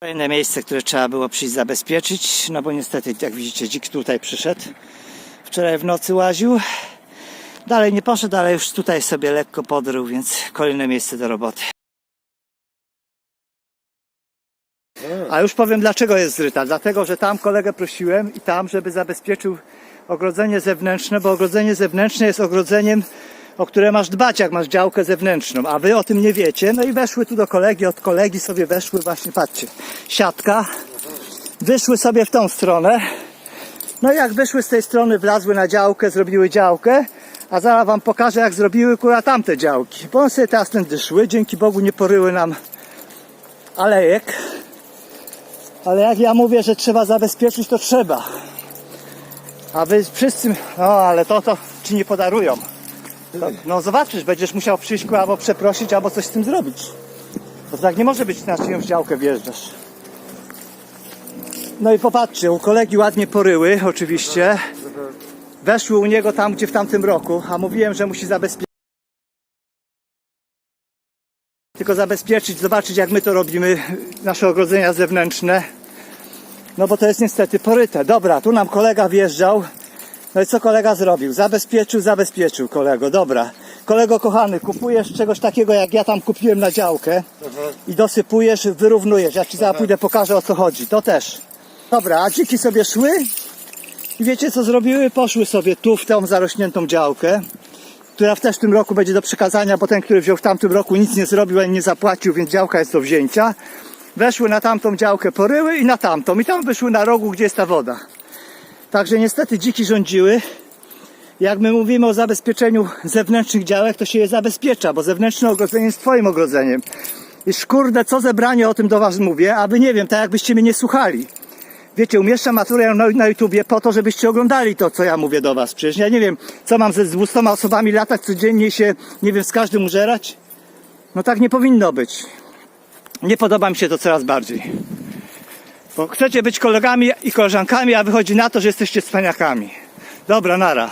Kolejne miejsce, które trzeba było przyjść zabezpieczyć, no bo niestety, jak widzicie, dzik tutaj przyszedł. Wczoraj w nocy łaził. Dalej nie poszedł, ale już tutaj sobie lekko podrył, więc kolejne miejsce do roboty. A już powiem dlaczego jest zryta. Dlatego, że tam kolegę prosiłem i tam, żeby zabezpieczył ogrodzenie zewnętrzne, bo ogrodzenie zewnętrzne jest ogrodzeniem, o które masz dbać, jak masz działkę zewnętrzną, a wy o tym nie wiecie. No i weszły tu do kolegi, od kolegi sobie weszły właśnie, patrzcie, siatka. Wyszły sobie w tą stronę. No i jak wyszły z tej strony, wlazły na działkę, zrobiły działkę, a zaraz wam pokażę, jak zrobiły kurwa tamte działki. Bo one sobie teraz tędy szły, dzięki Bogu nie poryły nam alejek. Ale jak ja mówię, że trzeba zabezpieczyć, to trzeba. A wy wszyscy, no ale to, to ci nie podarują. To, no zobaczysz, będziesz musiał przyjść albo przeprosić, albo coś z tym zrobić. Bo tak nie może być, na czyjąś działkę wjeżdżasz. No i popatrzcie, u kolegi ładnie poryły, oczywiście. Weszły u niego tam, gdzie w tamtym roku, a mówiłem, że musi zabezpieczyć. Tylko zabezpieczyć, zobaczyć jak my to robimy, nasze ogrodzenia zewnętrzne. No bo to jest niestety poryte. Dobra, tu nam kolega wjeżdżał. No i co kolega zrobił? Zabezpieczył, zabezpieczył kolego, dobra. Kolego kochany, kupujesz czegoś takiego jak ja tam kupiłem na działkę i dosypujesz, wyrównujesz. Ja ci zaraz pójdę, pokażę o co chodzi. To też. Dobra, a dziki sobie szły i wiecie co zrobiły? Poszły sobie tu w tą zarośniętą działkę, która też w tym roku będzie do przekazania, bo ten, który wziął w tamtym roku nic nie zrobił ani nie zapłacił, więc działka jest do wzięcia. Weszły na tamtą działkę, poryły i na tamtą. I tam wyszły na rogu, gdzie jest ta woda. Także niestety dziki rządziły. Jak my mówimy o zabezpieczeniu zewnętrznych działek, to się je zabezpiecza, bo zewnętrzne ogrodzenie jest twoim ogrodzeniem. I szkurde, co zebranie o tym do was mówię, a wy nie wiem, tak jakbyście mnie nie słuchali. Wiecie, umieszczam materiał na, na YouTubie po to, żebyście oglądali to, co ja mówię do was. Przecież ja nie wiem, co mam ze 200 osobami latać codziennie się, nie wiem, z każdym użerać. No tak nie powinno być. Nie podoba mi się to coraz bardziej. Bo chcecie być kolegami i koleżankami, a wychodzi na to, że jesteście cwaniakami. Dobra, nara.